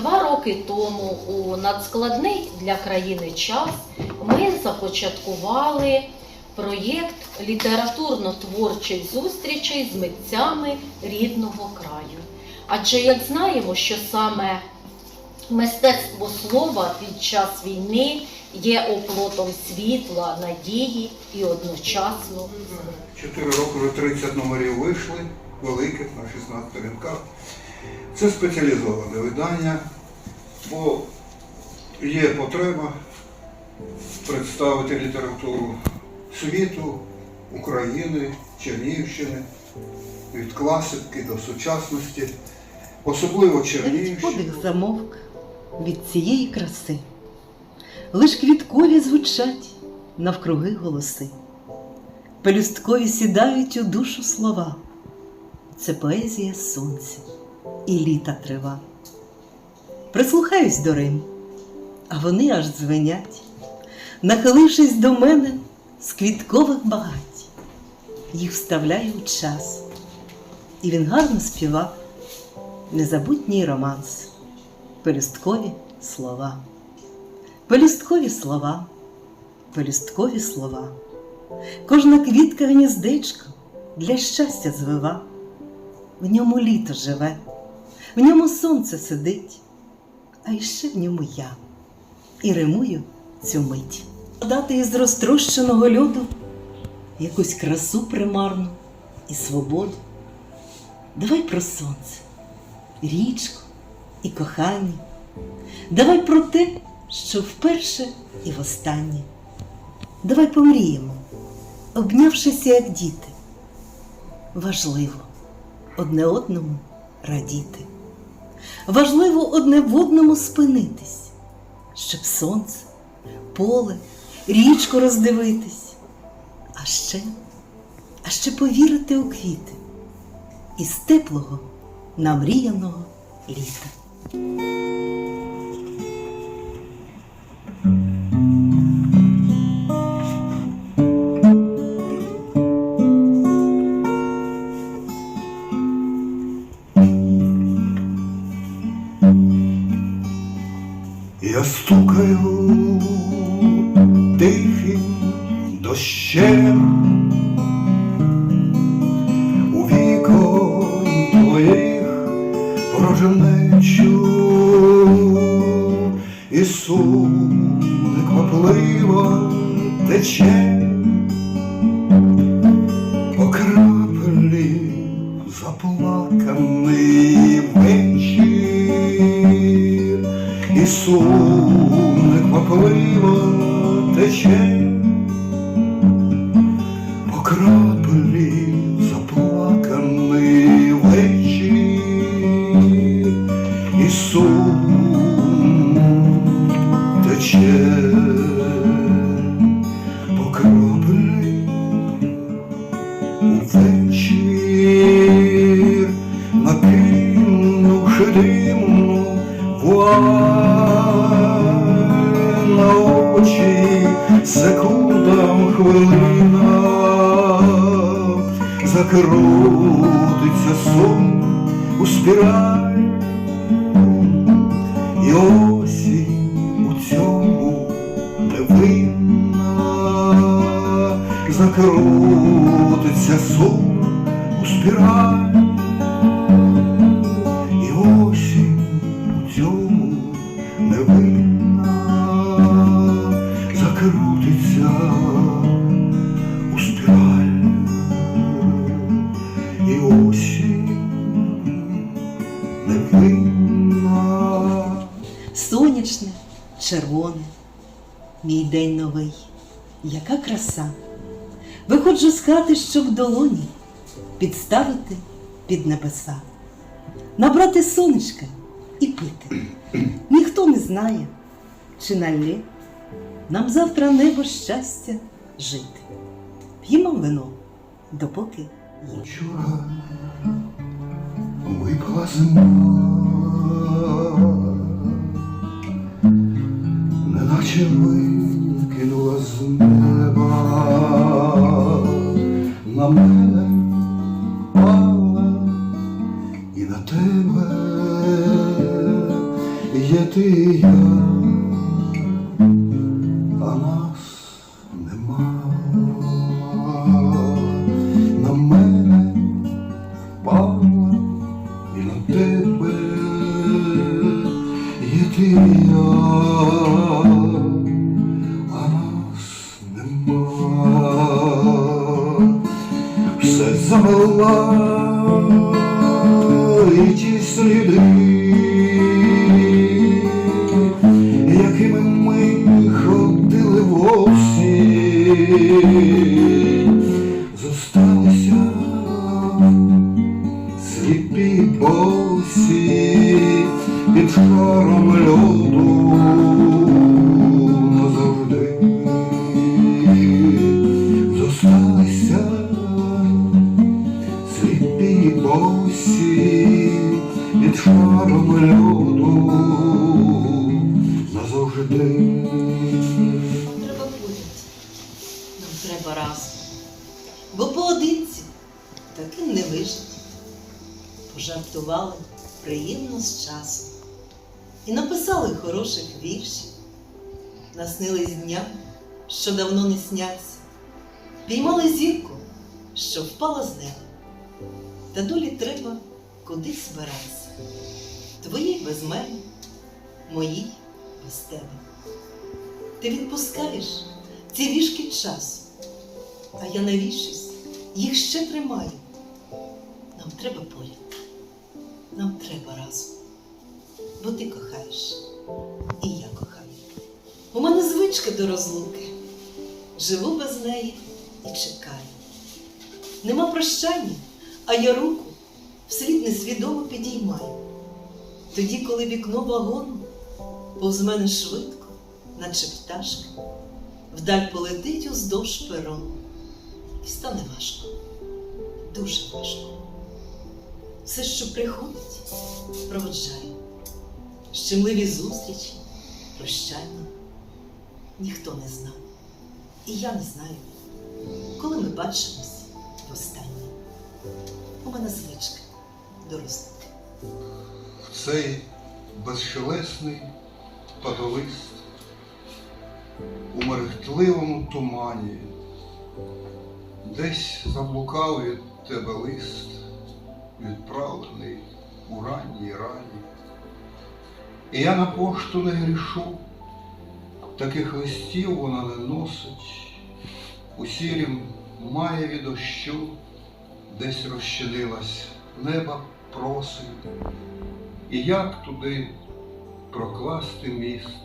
Два роки тому у надскладний для країни час ми започаткували проєкт літературно-творчих зустрічей з митцями рідного краю. Адже як знаємо, що саме мистецтво слова під час війни є оплотом світла, надії і одночасно Чотири роки вже 30 номерів вийшли, великих на 16 сторінках. Це спеціалізоване видання, бо є потреба представити літературу світу, України, Чернігівщини, від класики до сучасності, особливо Чернігівщини. подих замовк від цієї краси. Лиш квіткові звучать навкруги голоси. Пелюсткові сідають у душу слова. Це поезія сонця і літа трива. Прислухаюсь до Рим, а вони аж дзвенять, нахилившись до мене з квіткових багать. Їх вставляю у час, і він гарно співав незабутній романс, пелюсткові слова, пелюсткові слова, пелюсткові слова. Кожна квітка гніздечко для щастя звива, в ньому літо живе, в ньому сонце сидить, а іще в ньому я і римую цю мить. Дати із розтрощеного льоду якусь красу примарну і свободу. Давай про сонце річку і кохання. Давай про те, що вперше і востаннє. Давай помріємо, обнявшися, як діти. Важливо одне одному радіти. Важливо одне в одному спинитись, щоб сонце, поле, річку роздивитись. А ще, а ще повірити у квіти із теплого намріяного літа. Стукаю тихим дощем. У вікон твоїх порожнечу і сум неквапливо тече. По краплі заплаканий вечір і сум хвилина, закрутиться сон у спіраль, яка краса. Виходжу з хати, щоб в долоні підставити під небеса, набрати сонечка і пити. Ніхто не знає, чи налє нам завтра небо щастя жити. П'ємо вино, допоки є. Вчора випала зима, неначе викинула мене пала і на тебе Є ти я, хороших віршів. Наснились дня, що давно не сняться. Піймали зірку, що впала з неба. Та долі треба кудись збиратися. Твоїй без мене, моїй без тебе. Ти відпускаєш ці вішки часу, а я навішусь, їх ще тримаю. Нам треба поряд, нам треба разом, бо ти кохаєш, і я кохаю. У мене звичка до розлуки, живу без неї і чекаю. Нема прощання, а я руку вслід несвідомо підіймаю. Тоді, коли вікно вагону повз мене швидко, наче пташка, вдаль полетить уздовж перону. І стане важко, дуже важко. Все, що приходить, проводжає. Щемливі зустрічі, прощання. Ніхто не знав. І я не знаю, коли ми бачимось востаннє. У мене звичка дорослити. В цей безшелесний падолист у мерехтливому тумані, десь заблукав від тебе лист, відправлений у ранній рані. І я на пошту не грішу, таких листів вона не носить, у сірім маєві дощу десь розчинилась. Неба просить. І як туди прокласти міст,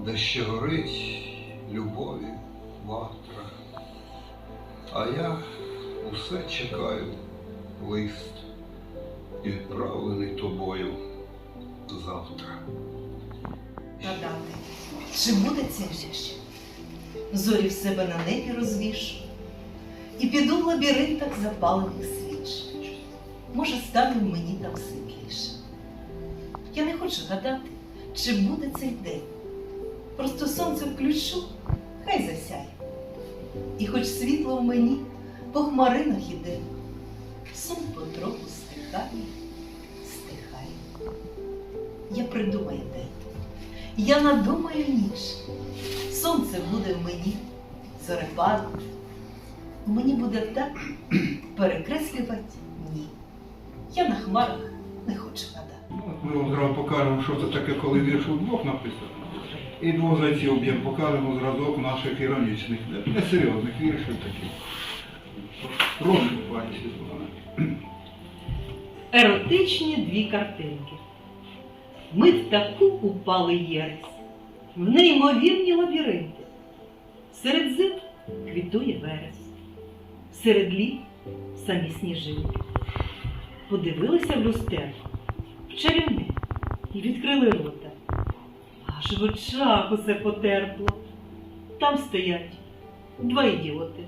де ще горить любові ватра. А я усе чекаю. Лист, відправлений тобою завтра. Гадати, чи буде ця річ? Зорі в себе на небі розвішу і піду в лабіринтах запалених свіч. Може, стане мені там світліше. Я не хочу гадати, чи буде цей день. Просто сонце включу, хай засяє. І хоч світло в мені по хмаринах іде, сон потроху стихає. Я придумаю день. Я надумаю ніч. Сонце буде в мені, зорепад. Мені буде так перекреслювати ні. Я на хмарах не хочу гадати. Ну, Ми вам зразу покажемо, що це таке, коли вірш удвох написано. І двох зайців об'єм покажемо зразок наших іронічних, несерйозних віршів таких. Прошу, пані Світлана. Еротичні дві картинки. Ми в таку упали єресь, в неймовірні лабіринти. Серед зим квітує верес, серед літ самі сніжинки. Подивилися в люстерку, в чарівне і відкрили рота. Аж в очах усе потерпло. Там стоять два ідіоти.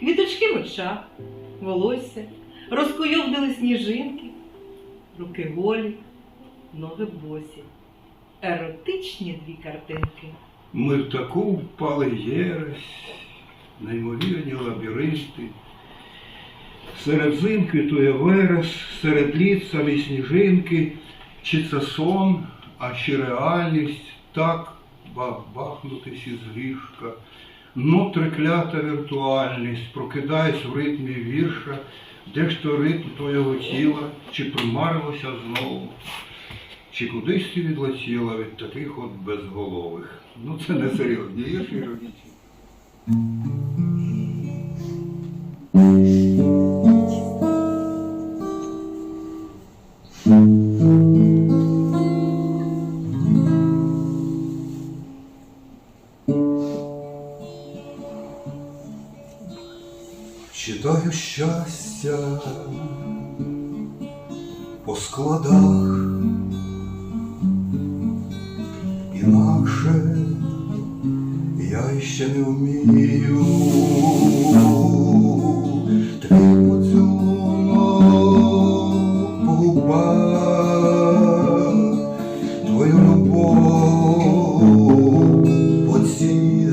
Квіточки в очах, волосся, розкуйовдили сніжинки, руки голі, ноги босі. Еротичні дві картинки. Ми в таку впали єресь, неймовірні лабіринти. Серед зим квітує верес, серед літ самі сніжинки, чи це сон, а чи реальність так бах-бахнутись із ліжка. Ну, треклята віртуальність, прокидайся в ритмі вірша, де ж то ритм твого тіла, чи примарилося знову, чи кудись ти відлетіла від таких от безголових. Ну це не серйозні вірші іронічні. Любов. По цій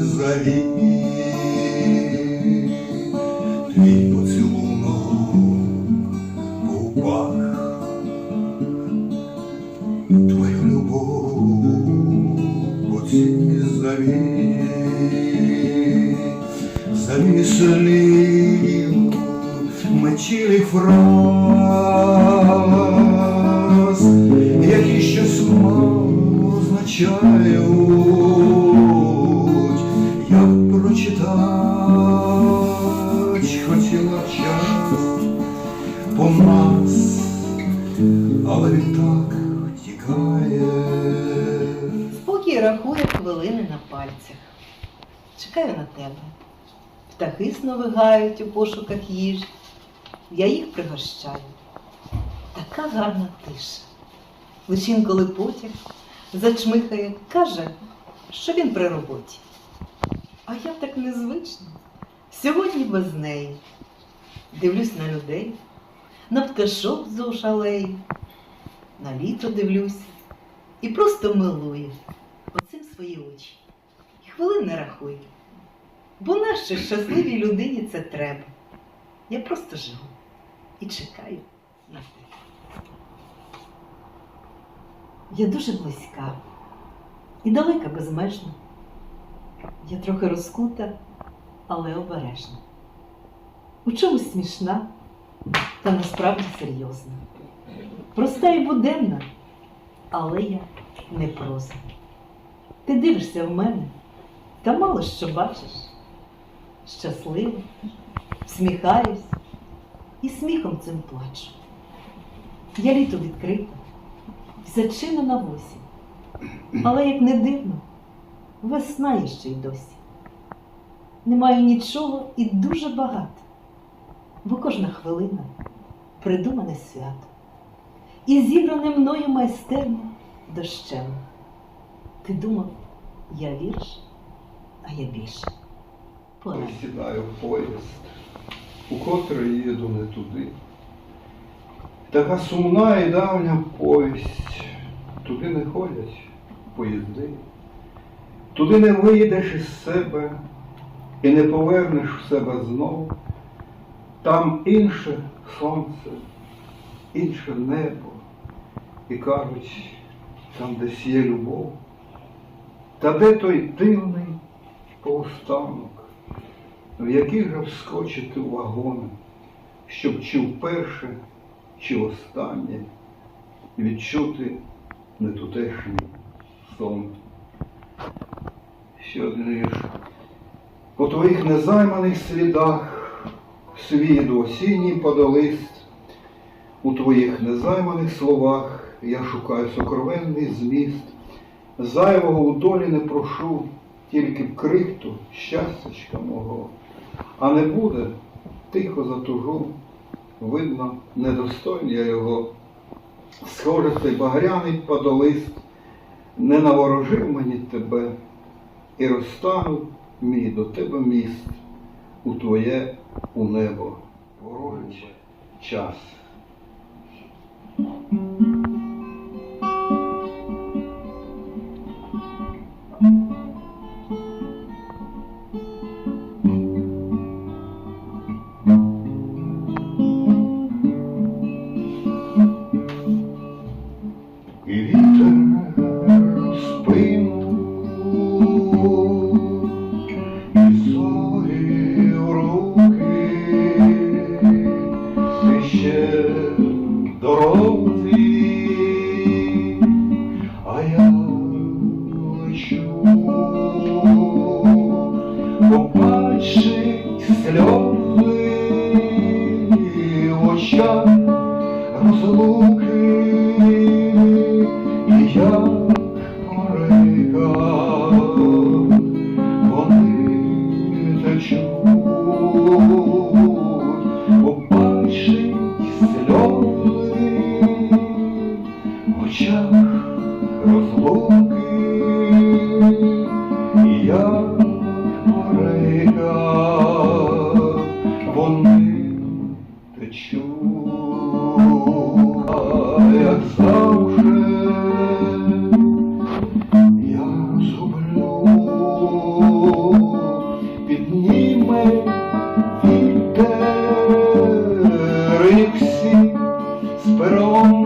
Спокій рахує хвилини на пальцях. Чекаю на тебе. Птахи сновигають у пошуках їжі. Я їх пригощаю. Така гарна тиша. Лиш інколи потяг зачмихає, каже, що він при роботі. А я так незвично. Сьогодні без неї. Дивлюсь на людей, на пташок вздовж алеї, на літо дивлюся і просто милую оцим свої очі. І хвилин не рахую. Бо нашій щасливій людині це треба. Я просто живу і чекаю на тебе. Я дуже близька і далека безмежно. Я трохи розкута, але обережна. У чомусь смішна, та насправді серйозна. Проста і буденна, але я не проза. Ти дивишся в мене, та мало що бачиш. Щаслива, всміхаюсь і сміхом цим плачу. Я літо відкрита, зачинена в осінь. Але як не дивно, весна є ще й досі. Немає нічого і дуже багато, бо кожна хвилина придумане свято. І зібране мною майстерно дощем. Ти думав, я вірш, а я більше. Пора. Сідаю в поїзд, у котрий їду не туди. Така сумна і давня повість. Туди не ходять поїзди. Туди не вийдеш із себе і не повернеш в себе знов. Там інше сонце, інше небо. І кажуть, там десь є любов. Та де той дивний повстанок? В який же вскочити в вагони, щоб чи вперше, чи останнє відчути нетутешній сон. Ще один вірш. По твоїх незайманих слідах світ осінній подолист, у твоїх незайманих словах я шукаю сокровенний зміст. Зайвого у долі не прошу, тільки б крихту щастячка мого. А не буде, тихо затужу, видно, недостойний я його. Схоже, цей багряний подолист не наворожив мені тебе, і розтанув мій до тебе міст у твоє у небо. Ворожить час.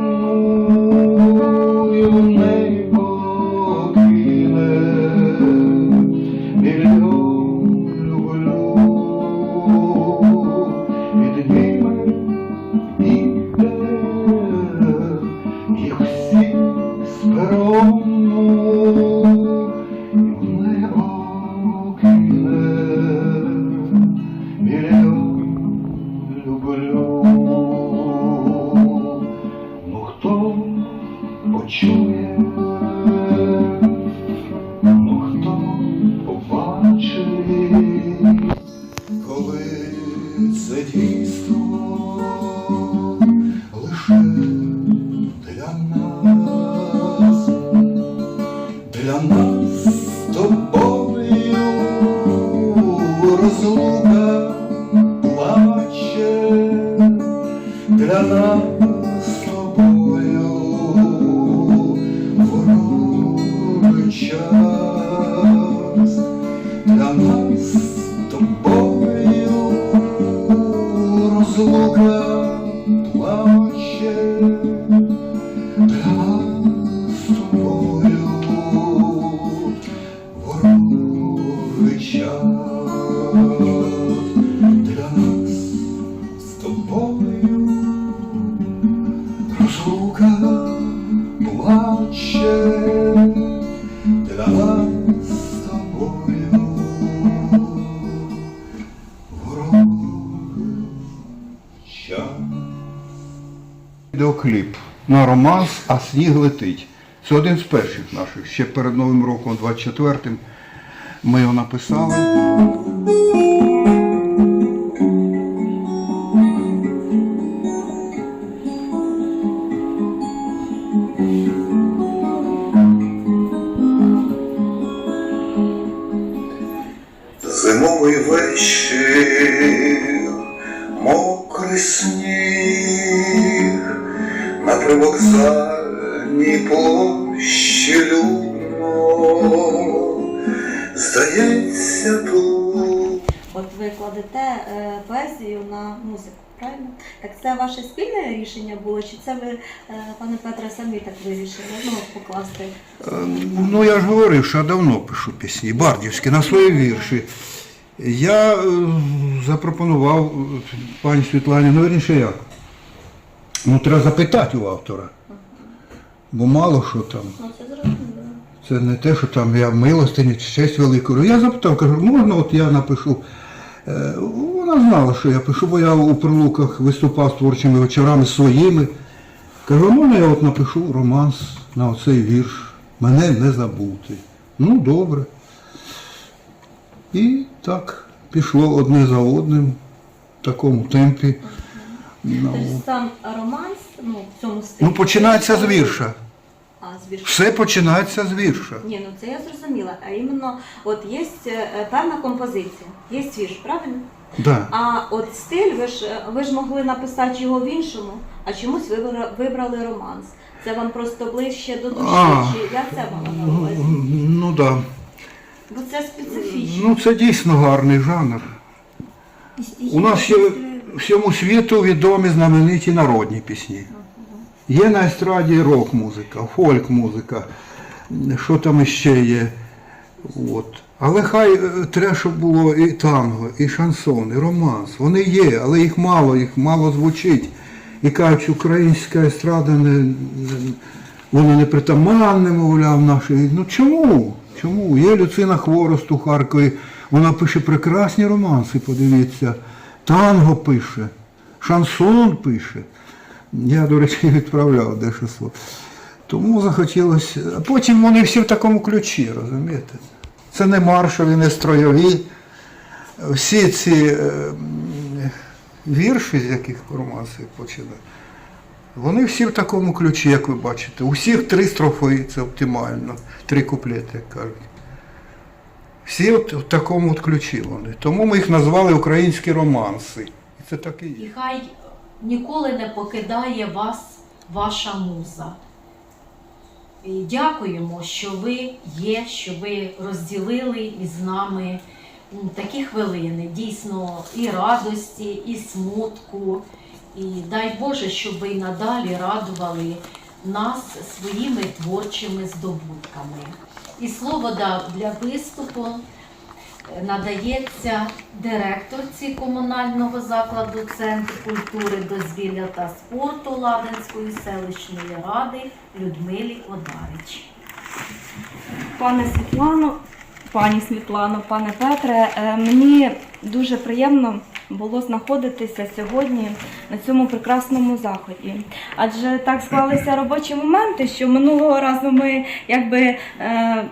no розлука плаче для нас з ворожий час. Відеокліп на романс А сніг летить. Це один з перших наших. Ще перед Новим роком, 24-м, ми його написали. Привокзальній площі людно, здається тут. От ви кладете е, поезію на музику, правильно? Так це ваше спільне рішення було, чи це ви, е, пане Петре, самі так вирішили ну, покласти? Е, Ну, я ж говорив, що я давно пишу пісні, бардівські, на свої вірші. Я е, запропонував пані Світлані, ну вірніше як. Ну, треба запитати у автора. Бо мало що там. Ну, це зрозуміло. Це не те, що там я милостині чи честь велику. Я запитав, кажу, можна от я напишу. Е, Вона знала, що я пишу, бо я у прилуках виступав з творчими вечорами своїми. Кажу, можна я от напишу романс на оцей вірш. Мене не забути. Ну, добре. І так пішло одне за одним в такому темпі. Ну, Тобто сам романс, ну, в цьому стилі. ну починається з вірша. А, з вірша. Все починається з вірша. Ні, ну це я зрозуміла. А іменно, от є е, певна композиція, є вірш, правильно? Да. А от стиль, ви ж, ви ж могли написати його в іншому, а чомусь вибра- вибрали романс. Це вам просто ближче до душі, А. чи я це мала на увазі? Ну так. Да. Бо це специфічно. Ну, це дійсно гарний жанр. У нас є всьому світу відомі знамениті народні пісні. Є на естраді рок-музика, фольк-музика, що там іще є. От. Але хай е, треба, було і танго, і шансон, і романс. Вони є, але їх мало, їх мало звучить. І кажуть, українська естрада не, воно не притаманне, мовляв, нашій. Ну чому? Чому? Є Люцина Хворост у Харкові, вона пише прекрасні романси, подивіться. Танго пише, шансон пише. Я, до речі, відправляв дещо слово. Тому захотілося. Потім вони всі в такому ключі, розумієте? Це не маршові, не стройові. Всі ці е, вірші, з яких романси починають, вони всі в такому ключі, як ви бачите. Усіх три строфи, це оптимально, три куплети, як кажуть. Всі от в такому от ключі вони. Тому ми їх назвали українські романси. І це так і є. І хай ніколи не покидає вас ваша муза. І дякуємо, що ви є, що ви розділили із нами такі хвилини, дійсно і радості, і смутку. І дай Боже, щоб ви надалі радували нас своїми творчими здобутками. І слово да- для виступу е, надається директорці комунального закладу Центр культури, дозвілля та спорту Ладенської селищної ради Людмилі Одарич. Пане Світлано, пані Світлано, пане Петре, е, мені дуже приємно було знаходитися сьогодні на цьому прекрасному заході. Адже так склалися робочі моменти, що минулого разу ми якби. Е,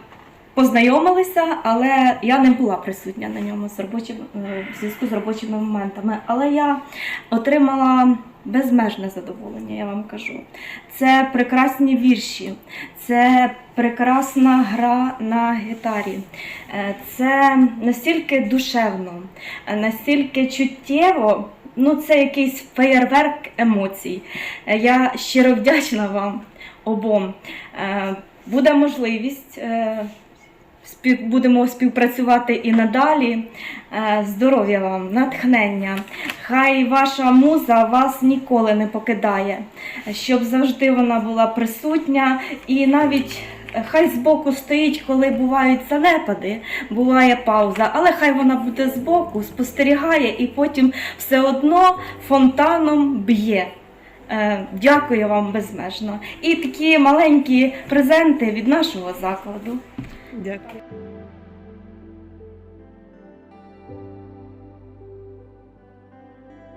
Познайомилися, але я не була присутня на ньому з робочим, е, зв'язку з робочими моментами. Але я отримала безмежне задоволення, я вам кажу. Це прекрасні вірші, це прекрасна гра на гітарі. Е, Це настільки душевно, е, настільки чуттєво. Ну, це якийсь феєрверк емоцій. Е, Я щиро вдячна вам обом. Буде можливість. Будемо співпрацювати і надалі. Е, Здоров'я вам, натхнення. Хай ваша муза вас ніколи не покидає, щоб завжди вона була присутня і навіть е, хай збоку стоїть, коли бувають занепади, буває пауза, але хай вона буде збоку, спостерігає і потім все одно фонтаном б'є. Е, Дякую вам безмежно. І такі маленькі презенти від нашого закладу. Дякую.